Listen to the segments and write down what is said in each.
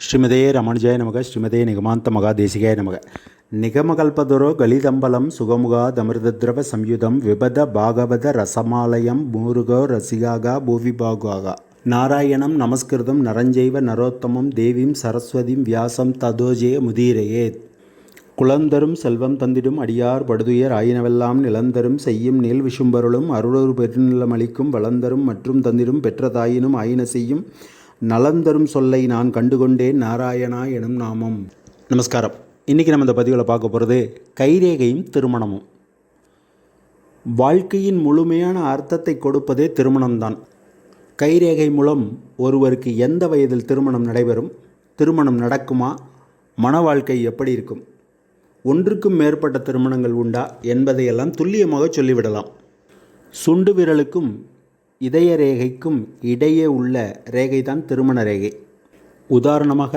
ஸ்ரீமதே ரமணுஜய நமக ஸ்ரீமதே நிகமாந்த மகா தேசிகாய நமக. நிகமகல்பதரோ கலிதம்பலம் சுகமுகா தமிர்தத்ரவ சம்யுதம் விபத பாகவத ரசமாலயம் மூருகோ ரசிகாகா பூவிபாகுகா நாராயணம் நமஸ்கிருதம் நரஞ்சைவ நரோத்தமம் தேவிம் சரஸ்வதிம் வியாசம் ததோஜே முதீரையே. குளந்தரும் செல்வம் தந்திடும் அடியார் படுதுயர் ஆயினவெல்லாம் நிலந்தரும் செய்யும் நீல் விஷும்பருளும் அருளொரு பெருநிலமளிக்கும் வளந்தரும் மற்றும் தந்திடும் பெற்றதாயினும் ஆயின செய்யும் நலந்தரும் சொல்லை நான் கண்டுகொண்டேன் நாராயணா எனும் நாமம். நமஸ்காரம். இன்றைக்கி நம்ம இந்த பதிவில் பார்க்க போகிறது கைரேகையும் திருமணமும். வாழ்க்கையின் முழுமையான அர்த்தத்தை கொடுப்பதே திருமணம்தான். கைரேகை மூலம் ஒருவருக்கு எந்த வயதில் திருமணம் நடைபெறும்? திருமணம் நடக்குமா? மன வாழ்க்கை எப்படி இருக்கும்? ஒன்றுக்கும் மேற்பட்ட திருமணங்கள் உண்டா? என்பதையெல்லாம் துல்லியமாக சொல்லிவிடலாம். சுண்டு விரலுக்கும் இதய ரேகைக்கும் இடையே உள்ள ரேகை தான் திருமண ரேகை உதாரணமாக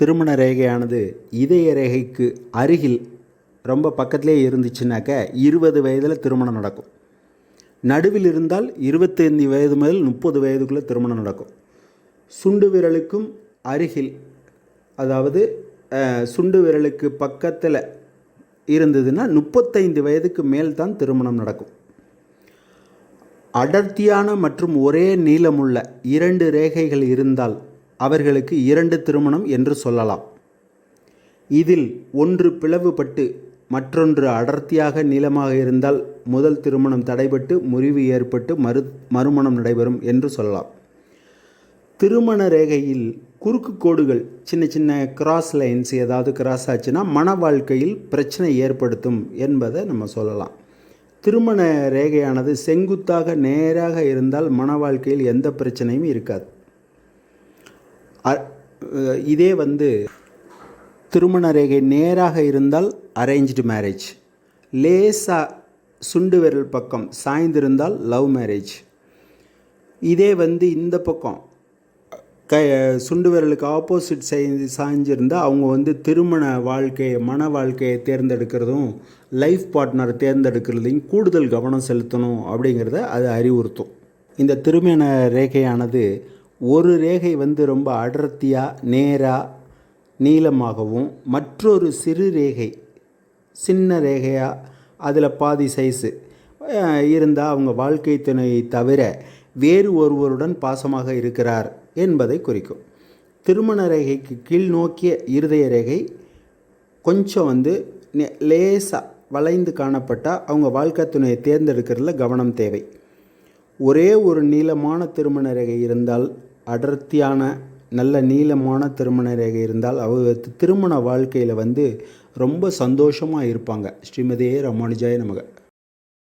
திருமண ரேகையானது இதய ரேகைக்கு அருகில் ரொம்ப பக்கத்திலே இருந்துச்சுனாக்க இருபது வயதில் திருமணம் நடக்கும். நடுவில் இருந்தால் இருபத்தைந்து வயது முதல் முப்பது வயதுக்குள்ளே திருமணம் நடக்கும். சுண்டு விரலுக்கும் அருகில் அதாவது சுண்டு விரலுக்கு பக்கத்தில் இருந்ததுன்னா முப்பத்தைந்து வயதுக்கு மேல் தான் திருமணம் நடக்கும். அடர்த்தியான மற்றும் ஒரே நீளமுள்ள இரண்டு ரேகைகள் இருந்தால் அவர்களுக்கு இரண்டு திருமணம் என்று சொல்லலாம். இதில் ஒன்று பிளவுபட்டு மற்றொன்று அடர்த்தியாக நீளமாக இருந்தால் முதல் திருமணம் தடைபட்டு முறிவு ஏற்பட்டு மறு மறுமணம் நடைபெறும் என்று சொல்லலாம். திருமண ரேகையில் குறுக்கு கோடுகள் சின்ன சின்ன கிராஸ் லைன்ஸ் ஏதாவது கிராஸ் ஆச்சுன்னா மன வாழ்க்கையில் பிரச்சனை ஏற்படுத்தும் என்பதை நம்ம சொல்லலாம். திருமண ரேகையானது செங்குத்தாக நேராக இருந்தால் மன வாழ்க்கையில் எந்த பிரச்சனையும் இருக்காது. அ- இதே வந்து திருமண ரேகை நேராக இருந்தால் அரேஞ்ச்டு மேரேஜ் லேசாக சுண்டு விரல் பக்கம் சாய்ந்திருந்தால் லவ் மேரேஜ். இதே வந்து இந்த பக்கம் க சுண்டு விரலுக்கு ஆப்போசிட் செய் சாய்ஞ்சிருந்தால் அவங்க வந்து திருமண வாழ்க்கையை மன வாழ்க்கையை தேர்ந்தெடுக்கிறதும் லைஃப் பார்ட்னர் தேர்ந்தெடுக்கிறதையும் கூடுதல் கவனம் செலுத்தணும் அப்படிங்கிறத அது அறிவுறுத்தும். இந்த திருமண ரேகையானது ஒரு ரேகை வந்து ரொம்ப அடர்த்தியாக நேராக நீளமாகவும் மற்றொரு சிறு ரேகை சின்ன ரேகையாக அதில் பாதி சைஸு இருந்தால் அவங்க வாழ்க்கை துணையை தவிர வேறு ஒருவருடன் பாசமாக இருக்கிறார். என்பதை குறிக்கும். திருமண ரேகைக்கு கீழ் நோக்கிய இருதய ரேகை கொஞ்சம் வந்து லேசாக வளைந்து காணப்பட்டால் அவங்க வாழ்க்கை துணையை தேர்ந்தெடுக்கிறதுல கவனம் தேவை. ஒரே ஒரு நீளமான திருமண ரேகை இருந்தால் அடர்த்தியான நல்ல நீளமான திருமண ரேகை இருந்தால் அவங்க திருமண வாழ்க்கையில் வந்து ரொம்ப சந்தோஷமாக இருப்பாங்க. ஸ்ரீமதியே ரமானுஜாய நமக.